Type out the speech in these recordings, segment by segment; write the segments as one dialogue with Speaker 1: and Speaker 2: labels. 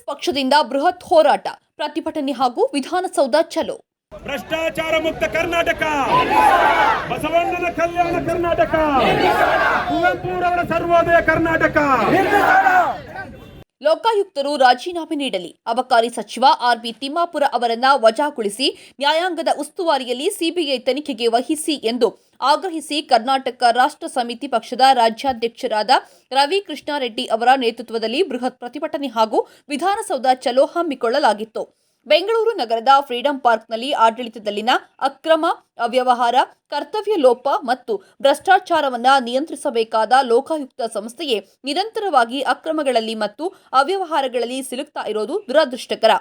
Speaker 1: ಕಾಂಗ್ರೆಸ್ ಪಕ್ಷದಿಂದ ಬೃಹತ್ ಹೋರಾಟ. ಪ್ರತಿಭಟನೆ ಹಾಗೂ ವಿಧಾನಸೌಧ ಚಲೋ.
Speaker 2: ಭ್ರಷ್ಟಾಚಾರ ಮುಕ್ತ ಕರ್ನಾಟಕ! ಬಸವಣ್ಣನ ಕಲ್ಯಾಣ ಕರ್ನಾಟಕ! ಕುವೆಂಪುರವರ ಸರ್ವೋದಯ ಕರ್ನಾಟಕ!
Speaker 1: ಲೋಕಾಯುಕ್ತರು ರಾಜೀನಾಮೆ ನೀಡಲಿ. ಅಬಕಾರಿ ಸಚಿವ ಆರ್ಬಿ ತಿಮ್ಮಾಪುರ ಅವರನ್ನ ವಜಾಗೊಳಿಸಿ ನ್ಯಾಯಾಂಗದ ಉಸ್ತುವಾರಿಯಲ್ಲಿ ಸಿಬಿಐ ತನಿಖೆಗೆ ವಹಿಸಿ ಎಂದು ಆಗ್ರಹಿಸಿ ಕರ್ನಾಟಕ ರಾಷ್ಟ್ರ ಸಮಿತಿ ಪಕ್ಷದ ರಾಜ್ಯಾಧ್ಯಕ್ಷರಾದ ರವಿ ಕೃಷ್ಣಾರೆಡ್ಡಿ ಅವರ ನೇತೃತ್ವದಲ್ಲಿ ಬೃಹತ್ ಪ್ರತಿಭಟನೆ ಹಾಗೂ ವಿಧಾನಸೌಧ ಚಲೋ ಹಮ್ಮಿಕೊಳ್ಳಲಾಗಿತ್ತು. ಬೆಂಗಳೂರು ನಗರದ ಫ್ರೀಡಂ ಪಾರ್ಕ್ನಲ್ಲಿ ಆಡಳಿತದಲ್ಲಿನ ಅಕ್ರಮ ಅವ್ಯವಹಾರ, ಕರ್ತವ್ಯ ಲೋಪ ಮತ್ತು ಭ್ರಷ್ಟಾಚಾರವನ್ನ ನಿಯಂತ್ರಿಸಬೇಕಾದ ಲೋಕಾಯುಕ್ತ ಸಂಸ್ಥೆಯೇ ನಿರಂತರವಾಗಿ ಅಕ್ರಮಗಳಲ್ಲಿ ಮತ್ತು ಅವ್ಯವಹಾರಗಳಲ್ಲಿ ಸಿಲುಕ್ತಾ ಇರೋದು ದುರದೃಷ್ಟಕರ.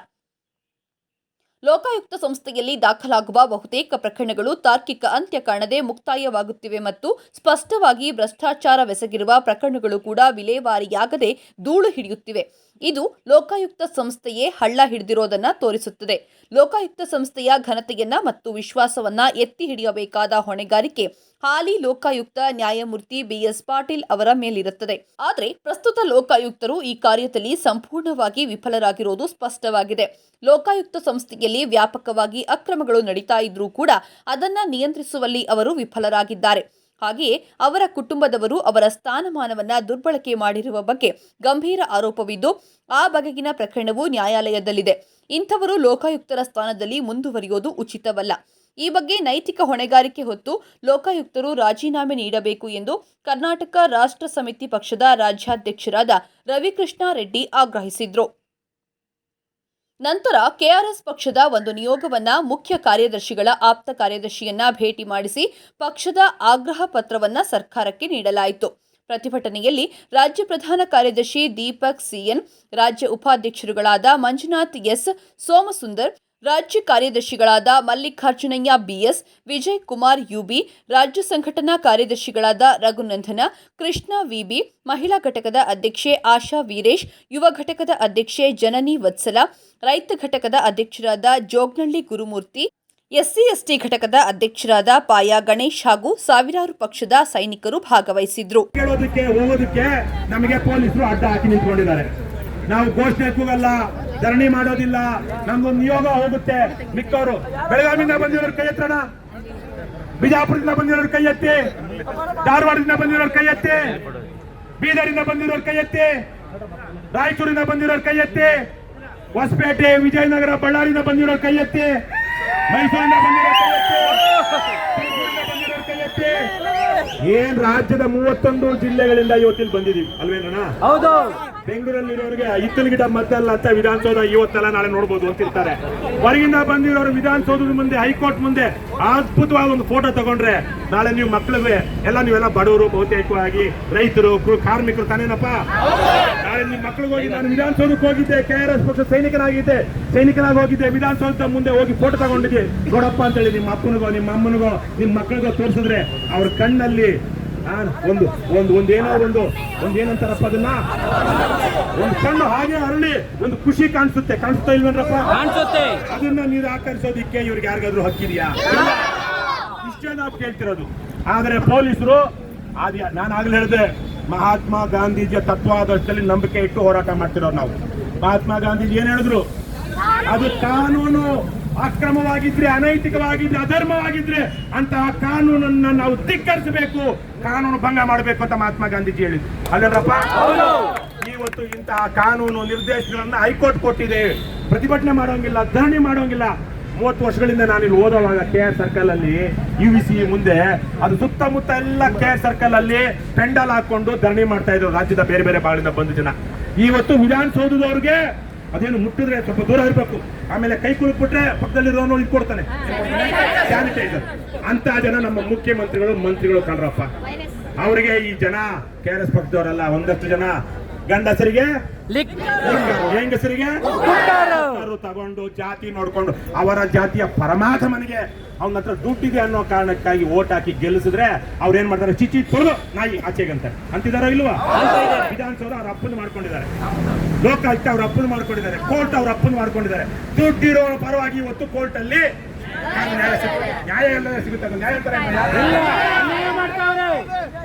Speaker 1: ಲೋಕಾಯುಕ್ತ ಸಂಸ್ಥೆಯಲ್ಲಿ ದಾಖಲಾಗುವ ಬಹುತೇಕ ಪ್ರಕರಣಗಳು ತಾರ್ಕಿಕ ಅಂತ್ಯ ಕಾಣದೆ ಮುಕ್ತಾಯವಾಗುತ್ತಿವೆ ಮತ್ತು ಸ್ಪಷ್ಟವಾಗಿ ಭ್ರಷ್ಟಾಚಾರವೆಸಗಿರುವ ಪ್ರಕರಣಗಳು ಕೂಡ ವಿಲೇವಾರಿಯಾಗದೆ ಧೂಳು ಹಿಡಿಯುತ್ತಿವೆ. ಇದು ಲೋಕಾಯುಕ್ತ ಸಂಸ್ಥೆಯೇ ಹಳ್ಳ ಹಿಡಿದಿರೋದನ್ನ ತೋರಿಸುತ್ತದೆ. ಲೋಕಾಯುಕ್ತ ಸಂಸ್ಥೆಯ ಘನತೆಯನ್ನ ಮತ್ತು ವಿಶ್ವಾಸವನ್ನ ಎತ್ತಿ ಹಿಡಿಯಬೇಕಾದ ಹೊಣೆಗಾರಿಕೆ ಹಾಲಿ ಲೋಕಾಯುಕ್ತ ನ್ಯಾಯಮೂರ್ತಿ ಬಿಎಸ್ ಪಾಟೀಲ್ ಅವರ ಮೇಲಿರುತ್ತದೆ. ಆದರೆ ಪ್ರಸ್ತುತ ಲೋಕಾಯುಕ್ತರು ಈ ಕಾರ್ಯದಲ್ಲಿ ಸಂಪೂರ್ಣವಾಗಿ ವಿಫಲರಾಗಿರುವುದು ಸ್ಪಷ್ಟವಾಗಿದೆ. ಲೋಕಾಯುಕ್ತ ಸಂಸ್ಥೆಯಲ್ಲಿ ವ್ಯಾಪಕವಾಗಿ ಅಕ್ರಮಗಳು ನಡೀತಾ ಇದ್ರೂ ಕೂಡ ಅದನ್ನ ನಿಯಂತ್ರಿಸುವಲ್ಲಿ ಅವರು ವಿಫಲರಾಗಿದ್ದಾರೆ. ಹಾಗೆಯೇ ಅವರ ಕುಟುಂಬದವರು ಅವರ ಸ್ಥಾನಮಾನವನ್ನು ದುರ್ಬಳಕೆ ಮಾಡಿರುವ ಬಗ್ಗೆ ಗಂಭೀರ ಆರೋಪವಿದ್ದು, ಆ ಬಗೆಗಿನ ಪ್ರಕರಣವು ನ್ಯಾಯಾಲಯದಲ್ಲಿದೆ. ಇಂಥವರು ಲೋಕಾಯುಕ್ತರ ಸ್ಥಾನದಲ್ಲಿ ಮುಂದುವರಿಯೋದು ಉಚಿತವಲ್ಲ. ಈ ಬಗ್ಗೆ ನೈತಿಕ ಹೊಣೆಗಾರಿಕೆ ಹೊತ್ತು ಲೋಕಾಯುಕ್ತರು ರಾಜೀನಾಮೆ ನೀಡಬೇಕು ಎಂದು ಕರ್ನಾಟಕ ರಾಷ್ಟ್ರ ಸಮಿತಿ ಪಕ್ಷದ ರಾಜ್ಯಾಧ್ಯಕ್ಷರಾದ ರವಿಕೃಷ್ಣ ರೆಡ್ಡಿ ಆಗ್ರಹಿಸಿದ್ರು. ನಂತರ ಕೆಆರ್ಎಸ್ ಪಕ್ಷದ ಒಂದು ನಿಯೋಗವನ್ನ ಮುಖ್ಯ ಕಾರ್ಯದರ್ಶಿಗಳ ಆಪ್ತ ಕಾರ್ಯದರ್ಶಿಯನ್ನ ಭೇಟಿ ಮಾಡಿಸಿ ಪಕ್ಷದ ಆಗ್ರಹ ಪತ್ರವನ್ನ ಸರ್ಕಾರಕ್ಕೆ ನೀಡಲಾಯಿತು. ಪ್ರತಿಭಟನೆಯಲ್ಲಿ ರಾಜ್ಯ ಪ್ರಧಾನ ಕಾರ್ಯದರ್ಶಿ ದೀಪಕ್ ಸಿಎನ್, ರಾಜ್ಯ ಉಪಾಧ್ಯಕ್ಷರುಗಳಾದ ಮಂಜುನಾಥ್ ಎಸ್, ಸೋಮಸುಂದರ್ ರಾಜ್ಯ ಕಾರ್ಯದರ್ಶಿಗಳಾದ Mallikarjunaiah B S Vijay Kumar U B, ರಾಜ್ಯ ಸಂಘಟನಾ ಕಾರ್ಯದರ್ಶಿಗಳಾದ ರಘುನಂದನ, ಕೃಷ್ಣ ವಿಬಿ, ಮಹಿಳಾ ಘಟಕದ ಅಧ್ಯಕ್ಷೆ ಆಶಾ ವೀರೇಶ್, ಯುವ ಘಟಕದ ಅಧ್ಯಕ್ಷೆ ಜನನಿ ವತ್ಸಲ, ರೈತ ಘಟಕದ ಅಧ್ಯಕ್ಷರಾದ ಜೋಗ್ನಳ್ಳಿ ಗುರುಮೂರ್ತಿ, ಎಸ್ಸಿ ಎಸ್ಟಿ ಘಟಕದ ಅಧ್ಯಕ್ಷರಾದ ಪಾಯ ಗಣೇಶ್ ಹಾಗೂ ಸಾವಿರಾರು ಪಕ್ಷದ ಸೈನಿಕರು ಭಾಗವಹಿಸಿದ್ರು.
Speaker 2: ಹೋಗೋದಕ್ಕೆ ನಮಗೆ ಪೊಲೀಸರು ಅಡ್ಡ ಹಾಕಿ ನಿಂತ್ಕೊಂಡಿದ್ದಾರೆ. ನಾವು ಘೋಷಣೆ ಕೂಗಲ್ಲ ಧರಣಿ ಮಾಡೋದಿಲ್ಲ. ನಮ್ಗೊಂದು ನಿಯೋಗ ಹೋಗುತ್ತೆ. ಮಿಕ್ಕವರು, ಬೆಳಗಾವಿಯಿಂದ ಬಂದಿರೋರು ಕೈ ಎತ್ತಣ ಬಿಜಾಪುರದಿಂದ ಬಂದಿರೋರು ಕೈ ಎತ್ತಿ? ಧಾರವಾಡದಿಂದ ಬಂದಿರೋರು ಕೈ ಎತ್ತಿ? ಬೀದರಿಂದ ಬಂದಿರೋರು ಕೈ ಎತ್ತಿ? ರಾಯಚೂರಿಂದ ಬಂದಿರೋರು ಕೈ ಎತ್ತಿ? ಹೊಸಪೇಟೆ, ವಿಜಯನಗರ, ಬಳ್ಳಾರಿಯಿಂದ ಬಂದಿರೋರು ಕೈ ಎತ್ತಿ? ಮೈಸೂರಿಂದ ಬಂದಿರೋ ಕೈ ಎತ್ತಿ? ಕೈ ಎತ್ತಿ? ಏನ್ ರಾಜ್ಯದ ಮೂವತ್ತೊಂದು ಜಿಲ್ಲೆಗಳಿಂದ ಇವತ್ತಿಲ್ಲಿ ಬಂದಿದೀವಿ ಅಲ್ವೇನಣ್ಣ
Speaker 3: ಹೌದು.
Speaker 2: ಬೆಂಗಳೂರಲ್ಲಿರೋರಿಗೆ ಹಿತ್ತಲ್ ಗಿಡ ಮದ್ದಲ್ಲ ಅಂತ ವಿಧಾನಸೌಧ ಇವತ್ತೆಲ್ಲ ನಾಳೆ ನೋಡ್ಬೋದು ಅಂತಿರ್ತಾರೆ ಹೊರಗಿಂದ ಬಂದಿರೋರು ವಿಧಾನಸೌಧದ ಮುಂದೆ ಹೈಕೋರ್ಟ್ ಮುಂದೆ ಅದ್ಭುತವಾದ ಒಂದು ಫೋಟೋ ತಗೊಂಡ್ರೆ ನಾಳೆ ನೀವು ಮಕ್ಕಳಿಗೆ ಎಲ್ಲ ನೀವೆಲ್ಲ ಬಡವರು ಬಹುತೇಕವಾಗಿ ರೈತರು ಕಾರ್ಮಿಕರು ತಾನೇನಪ್ಪ? ನಾಳೆ ನಿಮ್ಮ ಮಕ್ಕಳಿಗೆ ಹೋಗಿ ನಾನು ವಿಧಾನಸೌಧಕ್ಕೆ ಹೋಗಿದ್ದೆ ಕೆ ಆರ್ ಎಸ್ ಪಕ್ಷ ಸೈನಿಕನಾಗಿದ್ದೆ ಸೈನಿಕನಾಗಿ ಹೋಗಿದ್ದೆ ವಿಧಾನಸೌಧದ ಮುಂದೆ ಹೋಗಿ ಫೋಟೋ ತಗೊಂಡಿದ್ದೆ. ನೋಡಪ್ಪ ಅಂತೇಳಿ ನಿಮ್ಮ ಅಪ್ಪನಿಗೋ ನಿಮ್ಮ ಅಮ್ಮನಿಗೋ ನಿಮ್ಮ ಮಕ್ಕಳಿಗೋ ತೋರಿಸಿದ್ರೆ ಅವ್ರ ಕಣ್ಣಲ್ಲಿ ಆ, ಒಂದು ಒಂದು ಒಂದೇನೋ ಒಂದು ಒಂದೇನಂತಾರಪ್ಪ ಅದನ್ನ? ಒಂದು ಕಣ್ಣು ಹಾಗೆ ಅರಳಿ ಒಂದು ಖುಷಿ ಕಾಣಿಸುತ್ತೆ. ಕಾಣಿಸ್ತಾ ಇಲ್ವೇನ್ರಪ್ಪ?
Speaker 3: ಕಾಣಿಸುತ್ತೆ.
Speaker 2: ಅದನ್ನ ನಿರಾಕರಿಸೋದಿಕ್ಕೆ ಇವ್ರಿಗೆ ಯಾರಿಗಾದ್ರೂ ಹಕ್ಕಿದ್ಯಾ? ಇಷ್ಟೇ ನಾವು ಕೇಳ್ತಿರೋದು. ಆದರೆ ಪೊಲೀಸರು ಅದ ನಾನು ಆಗ್ಲೇ ಹೇಳಿದೆ ಮಹಾತ್ಮ ಗಾಂಧೀಜಿಯ ತತ್ವಾದರ್ಶದಲ್ಲಿ ನಂಬಿಕೆ ಇಟ್ಟು ಹೋರಾಟ ಮಾಡ್ತಿರೋರು ನಾವು. ಮಹಾತ್ಮ ಗಾಂಧೀಜಿ ಏನ್ ಹೇಳಿದ್ರು? ಅದು ಕಾನೂನು ಅಕ್ರಮವಾಗಿದ್ರೆ ಅನೈತಿಕವಾಗಿದ್ರೆ ಅಧರ್ಮವಾಗಿದ್ರೆ ಅಂತಹ ಕಾನೂನನ್ನ ನಾವು ಧಿಕ್ಕರಿಸಬೇಕು ಕಾನೂನು ಭಂಗ ಮಾಡಬೇಕು ಅಂತ ಮಹಾತ್ಮ ಗಾಂಧೀಜಿ ಹೇಳಿದ್ರು. ಅಲ್ಲರಪ್ಪ ಇವತ್ತು ಇಂತಹ ಕಾನೂನು ನಿರ್ದೇಶನಗಳನ್ನ ಹೈಕೋರ್ಟ್ ಕೊಟ್ಟಿದೆ. ಪ್ರತಿಭಟನೆ ಮಾಡೋಂಗಿಲ್ಲ ಧರಣಿ ಮಾಡೋಂಗಿಲ್ಲ. ಮೂವತ್ತು ವರ್ಷಗಳಿಂದ ನಾನು ಇಲ್ಲಿ ಓದೋವಾಗ ಕೆ ಆರ್ ಸರ್ಕಲ್ ಅಲ್ಲಿ ಯು ವಿ ಸಿ ಮುಂದೆ ಅದು ಸುತ್ತಮುತ್ತ ಎಲ್ಲ ಕೆ ಆರ್ ಸರ್ಕಲ್ ಅಲ್ಲಿ ಪೆಂಡಲ್ ಹಾಕೊಂಡು ಧರಣಿ ಮಾಡ್ತಾ ಇದ್ರು ರಾಜ್ಯದ ಬೇರೆ ಬೇರೆ ಭಾಗದಿಂದ ಬಂದ ಜನ. ಇವತ್ತು ವಿಧಾನಸೌಧದವ್ರಿಗೆ ಅದೇನು ಮುಟ್ಟಿದ್ರೆ ಸ್ವಲ್ಪ ದೂರ ಇರಬೇಕು. ಆಮೇಲೆ ಕೈ ಕುಲುಕ್ಬಿಟ್ರೆ ಪಕ್ಕದಲ್ಲಿರೋನು ಇದು ಕೊಡ್ತಾನೆ. ಸ್ಯಾನಿಟೈಸರ್ ಅಂತ ಜನ ನಮ್ಮ ಮುಖ್ಯಮಂತ್ರಿಗಳು ಮಂತ್ರಿಗಳು ಕಣ್ರಪ್ಪ. ಅವರಿಗೆ ಈ ಜನ ಕೆ ಆರ್ ಎಸ್ ಪಕ್ಷದವರಲ್ಲ ಒಂದಷ್ಟು ಜನ ಗಂಡಸರಿಗೆ ಹೆಂಗಸರಿಗೆ? ತಗೊಂಡು ಜಾತಿ ನೋಡ್ಕೊಂಡು ಅವರ ಜಾತಿಯ ಪರಮಾತ್ಮನಿಗೆ ಅವನ ಹತ್ರ ದುಡ್ಡಿದೆ ಅನ್ನೋ ಕಾರಣಕ್ಕಾಗಿ ಓಟ್ ಹಾಕಿ ಗೆಲ್ಲಿಸಿದ್ರೆ ಅವ್ರು ಏನ್ ಮಾಡ್ತಾರೆ? ಚಿಚ್ಚಿ ತೊಳೆದು ನಾಯಿ ಆಚೆಗಂತ. ಅಂತಿದಾರೋ ಇಲ್ವಾ? ವಿಧಾನಸೌಧ ಅವ್ರ ಅಪ್ಪನ್ ಮಾಡ್ಕೊಂಡಿದ್ದಾರೆ. ಲೋಕಾಯುಕ್ತ ಅವ್ರ ಅಪ್ಪನ್ ಮಾಡ್ಕೊಂಡಿದ್ದಾರೆ. ಕೋರ್ಟ್ ಅವ್ರ ಅಪ್ಪನ್ ಮಾಡ್ಕೊಂಡಿದ್ದಾರೆ. ದುಡ್ಡಿರೋ ಪರವಾಗಿ ಇವತ್ತು ಕೋರ್ಟ್ ಅಲ್ಲಿ ನ್ಯಾಯ ಸಿಗುತ್ತೆ. ನ್ಯಾಯ ಸಿಗುತ್ತೆ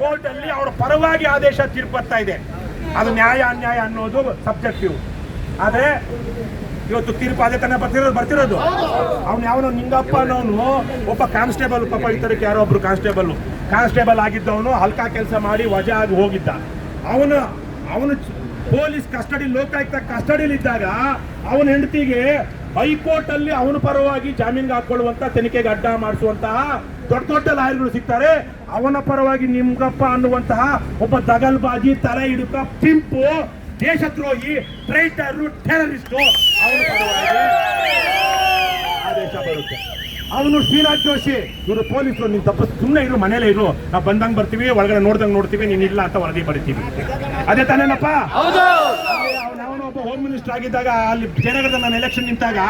Speaker 2: ಕೋರ್ಟ್ ಅಲ್ಲಿ ಅವರ ಪರವಾಗಿ ಆದೇಶ ತೀರ್ಪತ್ತಾ ಬರ್ತಾ ಇದೆ. ಅದು ನ್ಯಾಯ ಅನ್ಯಾಯ ಅನ್ನೋದು ಸಬ್ಜೆಕ್ಟಿವ್ ಆದ್ರೆ ಇವತ್ತು ತೀರ್ಪು ಅದೇ ತಾನೇ ಬರ್ತಿರೋದು ಬರ್ತಿರೋದು. ಅವ್ನು ಯಾವನೋ ನಿಂಗಪ್ಪ ಅನ್ನೋನು, ಒಬ್ಬ ಕಾನ್ಸ್ಟೇಬಲ್ ಪಾಪ ಈ ತರಕ್ಕೆ ಯಾರೋ ಒಬ್ರು ಕಾನ್ಸ್ಟೇಬಲ್ ಕಾನ್ಸ್ಟೇಬಲ್ ಆಗಿದ್ದವನು ಹಲ್ಕಾ ಕೆಲಸ ಮಾಡಿ ವಜಾ ಆಗಿ ಹೋಗಿದ್ದ. ಅವನು ಅವನು ಪೊಲೀಸ್ ಕಸ್ಟಡಿ ಲೋಕಾಯುಕ್ತ ಕಸ್ಟಡಿಲಿ ಇದ್ದಾಗ ಅವನ ಹೆಂಡತಿಗೆ ಹೈಕೋರ್ಟ್ ಅಲ್ಲಿ ಅವನ ಪರವಾಗಿ ಜಾಮೀನ್ಗೆ ಹಾಕೊಳ್ಳುವಂತ ತನಿಖೆಗೆ ಅಡ್ಡ ಮಾಡಿಸುವಂತಹ ದೊಡ್ಡ ದೊಡ್ಡ ಲಾಯರ್ಗಳು ಸಿಗ್ತಾರೆ. ಅವನ ಪರವಾಗಿ ನಿಮ್ಗಪ್ಪ ಅನ್ನುವಂತಹ ಒಬ್ಬ ದಗಲ್ಬಾಜಿ, ತಲೆ ಹಿಡುಕ, ಪಿಂಪು ದೇಶದ್ರೋಹಿ ಟ್ರೈಟರು ಟೆರರಿಸ್ಟು ಅವನ ಪರವಾಗಿ ಆದೇಶ ಬರುತ್ತೆ. ಅವನು ಶ್ರೀರಾಜ್ ಜೋಶಿ, ಇವರು ಪೊಲೀಸರು, ನೀನು ತಪ್ಪ ಸುಮ್ಮನೆ ಇರು, ಮನೇಲೆ ಇರು. ನಾವು ಬಂದಂಗೆ ಬರ್ತೀವಿ, ಒಳಗಡೆ ನೋಡ್ದಂಗೆ ನೋಡ್ತೀವಿ, ನೀನು ಇಲ್ಲ ಅಂತ ವರದಿ ಬರಿತೀವಿ ಅದೇ ತಾನೇನಪ್ಪ? ಒಬ್ಬ ಹೋಮ್ ಮಿನಿಸ್ಟರ್ ಆಗಿದ್ದಾಗ ಅಲ್ಲಿ ಜಯನಗರದ ನಾನು ಎಲೆಕ್ಷನ್ ನಿಂತಾಗ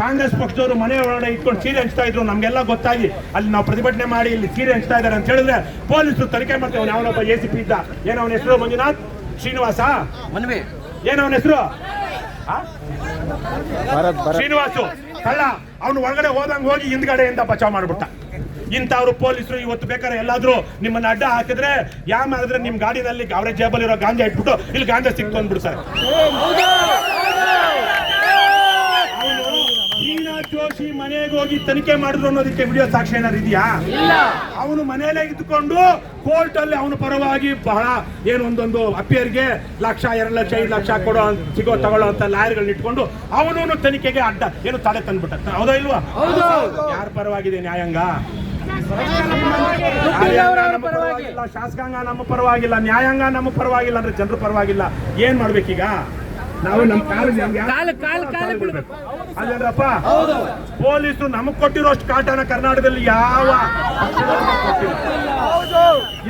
Speaker 2: ಕಾಂಗ್ರೆಸ್ ಪಕ್ಷದವರು ಮನೆ ಒಳಗಡೆ ಇಟ್ಕೊಂಡು ಸೀರೆ ಹಂಚ್ತಾ ಇದ್ರು. ನಮ್ಗೆಲ್ಲ ಗೊತ್ತಾಗಿ ಅಲ್ಲಿ ನಾವು ಪ್ರತಿಭಟನೆ ಮಾಡಿ ಇಲ್ಲಿ ಸೀರೆ ಹಂಚ್ತಾ ಇದ್ದಾರೆ ಅಂತ ಹೇಳಿದ್ರೆ ಪೊಲೀಸರು ತನಿಖೆ ಮಾಡ್ತೇವೆ ಅವನು ಅವನೊಬ್ಬ ಎ ಸಿ ಪಿ ಇದ್ದ. ಏನೋ ಅವನ ಹೆಸರು? ಮಂಜುನಾಥ್? ಶ್ರೀನಿವಾಸ?
Speaker 3: ಮನ್ವಿ.
Speaker 2: ಏನೋ ಅವನ ಹೆಸರು? ಶ್ರೀನಿವಾಸು. ಅಲ್ಲ ಅವನು ಒಳಗಡೆ ಹೋದಂಗೆ ಹೋಗಿ ಹಿಂದ್ಗಡೆಯಿಂದ ಬಚಾವ್ ಮಾಡ್ಬಿಟ್ಟ. ಇಂಥವ್ರು ಪೊಲೀಸರು ಇವತ್ತು ಬೇಕಾದ್ರೆ ಎಲ್ಲಾದ್ರೂ ನಿಮ್ಮನ್ನ ಅಡ್ಡ ಹಾಕಿದ್ರೆ ಯಾಮ್ ಆದ್ರೆ ನಿಮ್ ಗಾಡಿನಲ್ಲಿ ಅವರ ಜೇಬಲ್ ಇರೋ ಗಾಂಜಾ ಇಟ್ಬಿಟ್ಟು ಇಲ್ಲಿ ಗಾಂಜಾ ಸಿಕ್ತು ಅಂದ್ಬಿಡ್ತಾರೆ ಸರ್. ಜೋಶಿ ಮನೆಗೆ ಹೋಗಿ ತನಿಖೆ ಮಾಡಿದ್ರು ಅನ್ನೋದಕ್ಕೆ ವಿಡಿಯೋ ಸಾಕ್ಷಿ ಏನಾದ್ರು ಇದೆಯಾ? ಅವನು ಮನೆಯಲ್ಲೇ ಇದ್ದುಕೊಂಡು ಕೋರ್ಟ್ ಅಲ್ಲಿ ಅವನ ಪರವಾಗಿ ಬಹಳ ಏನು ಒಂದೊಂದು ಅಪಿಯರ್ಗೆ ಲಕ್ಷ ಎರಡು ಲಕ್ಷ ಐದು ಲಕ್ಷ ಕೊಡೋ ಸಿಗೋ ತಗೊಳ್ಳೋ ಅಂತ ಲಾಯರ್ಗಳನ್ನ ಇಟ್ಕೊಂಡು ಅವನು ತನಿಖೆಗೆ ಅಡ್ಡ ಏನು ತಡೆ ತಂದ್ಬಿಟ್ಟ. ಹೌದಾ ಇಲ್ವಾ? ಯಾರ ಪರವಾಗಿದೆ ನ್ಯಾಯಾಂಗ? ಶಾಸಕಾಂಗ ನಮ್ಮ ಪರವಾಗಿಲ್ಲ ನ್ಯಾಯಾಂಗ ನಮ್ಮ ಪರವಾಗಿಲ್ಲ ಅಂದ್ರೆ ಜನರ ಪರವಾಗಿಲ್ಲ. ಏನ್ ಮಾಡ್ಬೇಕೀಗ ನಾವು ನಮ್ಮ ಅಲ್ಲೇನ್ರಪ್ಪ ಪೊಲೀಸರು ನಮಗ್ ಕೊಟ್ಟಿರೋಷ್ಟು ಕಾಟನ ಕರ್ನಾಟಕದಲ್ಲಿ ಯಾವ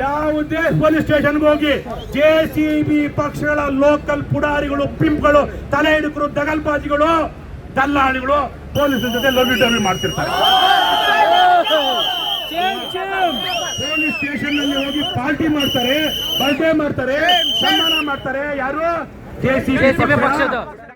Speaker 2: ಯಾವುದೇ ಪೊಲೀಸ್ ಸ್ಟೇಷನ್ ಹೋಗಿ ಜೆ ಸಿ ಬಿ ಪಕ್ಷಗಳ ಲೋಕಲ್ ಪುಡಾರಿಗಳು ಪಿಂಪ್ಗಳು ತಲೆ ಹಿಡುಕರು ದಗಲ್ಬಾಜಿಗಳು ದಲ್ಲಾಳಿಗಳು ಪೊಲೀಸರ ಜೊತೆ ಲವ್ ಮಾಡ್ತಿರ್ತಾರೆ. ಪೊಲೀಸ್ ಸ್ಟೇಷನ್ನಲ್ಲಿ ಹೋಗಿ ಪಾರ್ಟಿ ಮಾಡ್ತಾರೆ ಬರ್ಡೇ ಮಾಡ್ತಾರೆ ಸನ್ಮಾನ ಮಾಡ್ತಾರೆ. ಯಾರು?